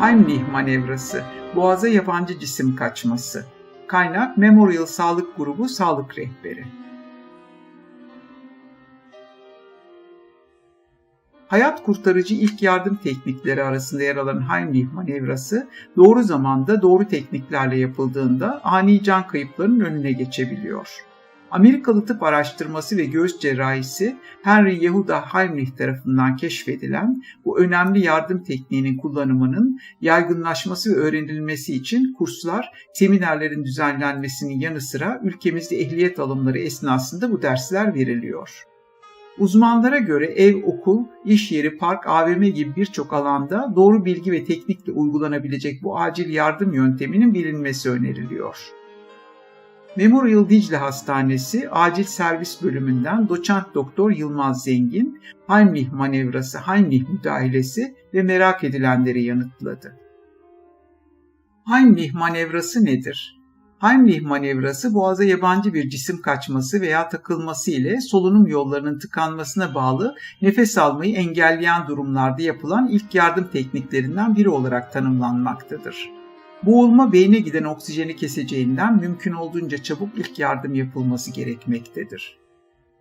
Heimlich manevrası, boğaza yabancı cisim kaçması. Kaynak Memorial Sağlık Grubu Sağlık Rehberi. Hayat kurtarıcı ilk yardım teknikleri arasında yer alan Heimlich manevrası doğru zamanda doğru tekniklerle yapıldığında ani can kayıplarının önüne geçebiliyor. Amerikalı tıp araştırması ve göğüs cerrahisi Henry Yehuda Heimlich tarafından keşfedilen bu önemli yardım tekniğinin kullanımının yaygınlaşması ve öğrenilmesi için kurslar, seminerlerin düzenlenmesinin yanı sıra ülkemizde ehliyet alımları esnasında bu dersler veriliyor. Uzmanlara göre ev, okul, iş yeri, park, AVM gibi birçok alanda doğru bilgi ve teknikle uygulanabilecek bu acil yardım yönteminin bilinmesi öneriliyor. Memorial Dicle Hastanesi Acil Servis Bölümünden doçent doktor Yılmaz Zengin, Heimlich manevrası, Heimlich müdahalesi ve merak edilenleri yanıtladı. Heimlich manevrası nedir? Heimlich manevrası boğaza yabancı bir cisim kaçması veya takılması ile solunum yollarının tıkanmasına bağlı nefes almayı engelleyen durumlarda yapılan ilk yardım tekniklerinden biri olarak tanımlanmaktadır. Boğulma beyne giden oksijeni keseceğinden mümkün olduğunca çabuk ilk yardım yapılması gerekmektedir.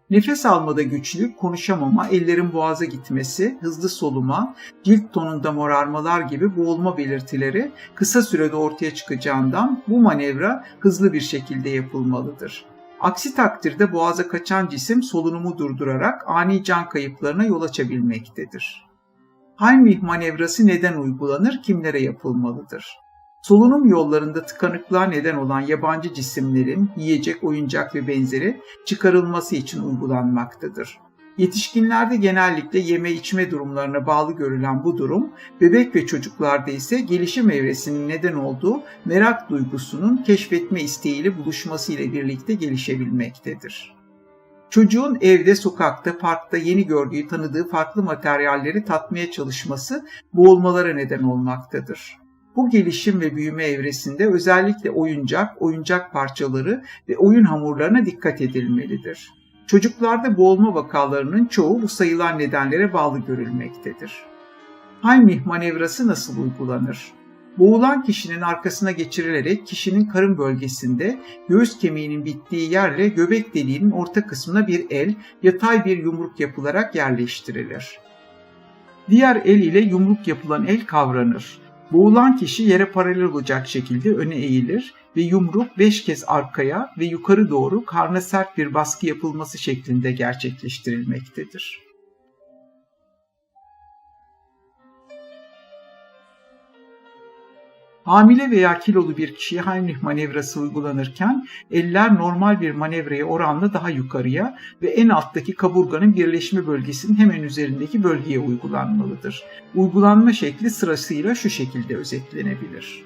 Nefes almada güçlük, konuşamama, ellerin boğaza gitmesi, hızlı soluma, cilt tonunda morarmalar gibi boğulma belirtileri kısa sürede ortaya çıkacağından bu manevra hızlı bir şekilde yapılmalıdır. Aksi takdirde boğaza kaçan cisim solunumu durdurarak ani can kayıplarına yol açabilmektedir. Heimlich manevrası neden uygulanır, kimlere yapılmalıdır? Solunum yollarında tıkanıklığa neden olan yabancı cisimlerin yiyecek, oyuncak ve benzeri çıkarılması için uygulanmaktadır. Yetişkinlerde genellikle yeme içme durumlarına bağlı görülen bu durum, bebek ve çocuklarda ise gelişim evresinin neden olduğu merak duygusunun keşfetme isteğiyle buluşması ile birlikte gelişebilmektedir. Çocuğun evde, sokakta, parkta yeni gördüğü, tanıdığı farklı materyalleri tatmaya çalışması boğulmalara neden olmaktadır. Bu gelişim ve büyüme evresinde özellikle oyuncak, oyuncak parçaları ve oyun hamurlarına dikkat edilmelidir. Çocuklarda boğulma vakalarının çoğu bu sayılan nedenlere bağlı görülmektedir. Heimlich manevrası nasıl uygulanır? Boğulan kişinin arkasına geçirilerek kişinin karın bölgesinde göğüs kemiğinin bittiği yerle göbek deliğinin orta kısmına bir el, yatay bir yumruk yapılarak yerleştirilir. Diğer el ile yumruk yapılan el kavranır. Boğulan kişi yere paralel olacak şekilde öne eğilir ve yumruk 5 kez arkaya ve yukarı doğru karna sert bir baskı yapılması şeklinde gerçekleştirilmektedir. Hamile veya kilolu bir kişiye Heimlich manevrası uygulanırken eller normal bir manevraya oranla daha yukarıya ve en alttaki kaburganın birleşme bölgesinin hemen üzerindeki bölgeye uygulanmalıdır. Uygulanma şekli sırasıyla şu şekilde özetlenebilir.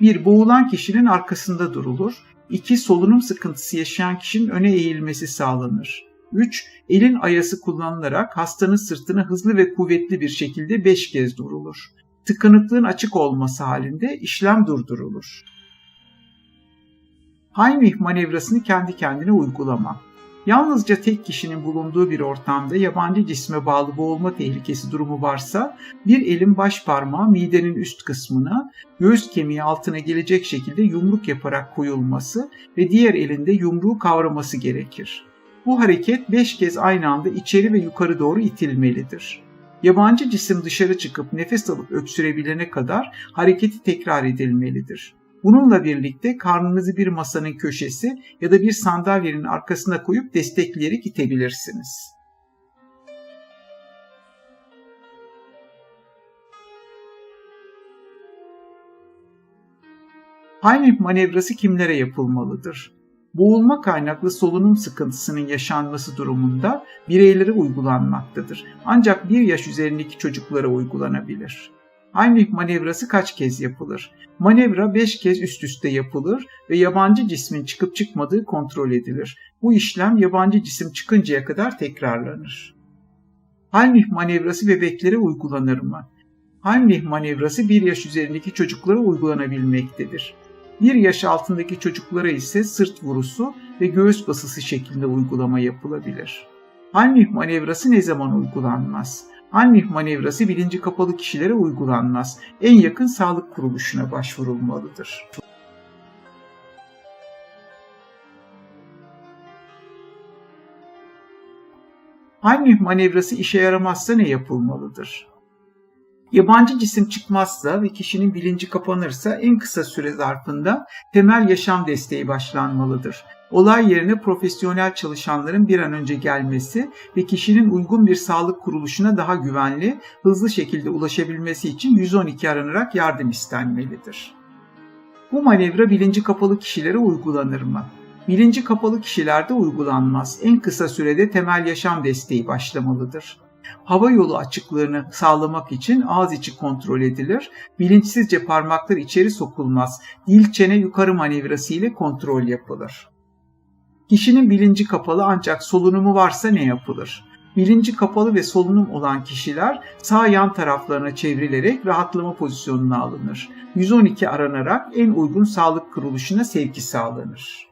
1. Boğulan kişinin arkasında durulur. 2. Solunum sıkıntısı yaşayan kişinin öne eğilmesi sağlanır. 3. Elin ayası kullanılarak hastanın sırtına hızlı ve kuvvetli bir şekilde 5 kez durulur tıkanıklığın açık olması halinde işlem durdurulur. Heimlich manevrasını kendi kendine uygulama. Yalnızca tek kişinin bulunduğu bir ortamda yabancı cisme bağlı boğulma tehlikesi durumu varsa bir elin baş parmağı midenin üst kısmına, göğüs kemiği altına gelecek şekilde yumruk yaparak koyulması ve diğer elinde yumruğu kavraması gerekir. Bu hareket 5 kez aynı anda içeri ve yukarı doğru itilmelidir. Yabancı cisim dışarı çıkıp nefes alıp öksürebilene kadar hareketi tekrar edilmelidir. Bununla birlikte karnınızı bir masanın köşesi ya da bir sandalyenin arkasına koyup destekleyerek itebilirsiniz. Heimlich manevrası kimlere yapılmalıdır? Boğulma kaynaklı solunum sıkıntısının yaşanması durumunda bireylere uygulanmaktadır. Ancak bir yaş üzerindeki çocuklara uygulanabilir. Heimlich manevrası kaç kez yapılır? Manevra 5 kez üst üste yapılır ve yabancı cismin çıkıp çıkmadığı kontrol edilir. Bu işlem yabancı cisim çıkıncaya kadar tekrarlanır. Heimlich manevrası bebeklere uygulanır mı? Heimlich manevrası 1 yaş üzerindeki çocuklara uygulanabilmektedir. 1 yaş altındaki çocuklara ise sırt vurusu ve göğüs basısı şeklinde uygulama yapılabilir. Heimlich manevrası ne zaman uygulanmaz? Heimlich manevrası bilinci kapalı kişilere uygulanmaz. En yakın sağlık kuruluşuna başvurulmalıdır. Heimlich manevrası işe yaramazsa ne yapılmalıdır? Yabancı cisim çıkmazsa ve kişinin bilinci kapanırsa en kısa süre zarfında temel yaşam desteği başlanmalıdır. Olay yerine profesyonel çalışanların bir an önce gelmesi ve kişinin uygun bir sağlık kuruluşuna daha güvenli, hızlı şekilde ulaşabilmesi için 112 aranarak yardım istenmelidir. Bu manevra bilinci kapalı kişilere uygulanır mı? Bilinci kapalı kişilerde uygulanmaz. En kısa sürede temel yaşam desteği başlamalıdır. Hava yolu açıklığını sağlamak için ağız içi kontrol edilir. Bilinçsizce parmaklar içeri sokulmaz. Dil çene yukarı manevrası ile kontrol yapılır. Kişinin bilinci kapalı ancak solunumu varsa ne yapılır? Bilinci kapalı ve solunum olan kişiler sağ yan taraflarına çevrilerek rahatlama pozisyonuna alınır. 112 aranarak en uygun sağlık kuruluşuna sevki sağlanır.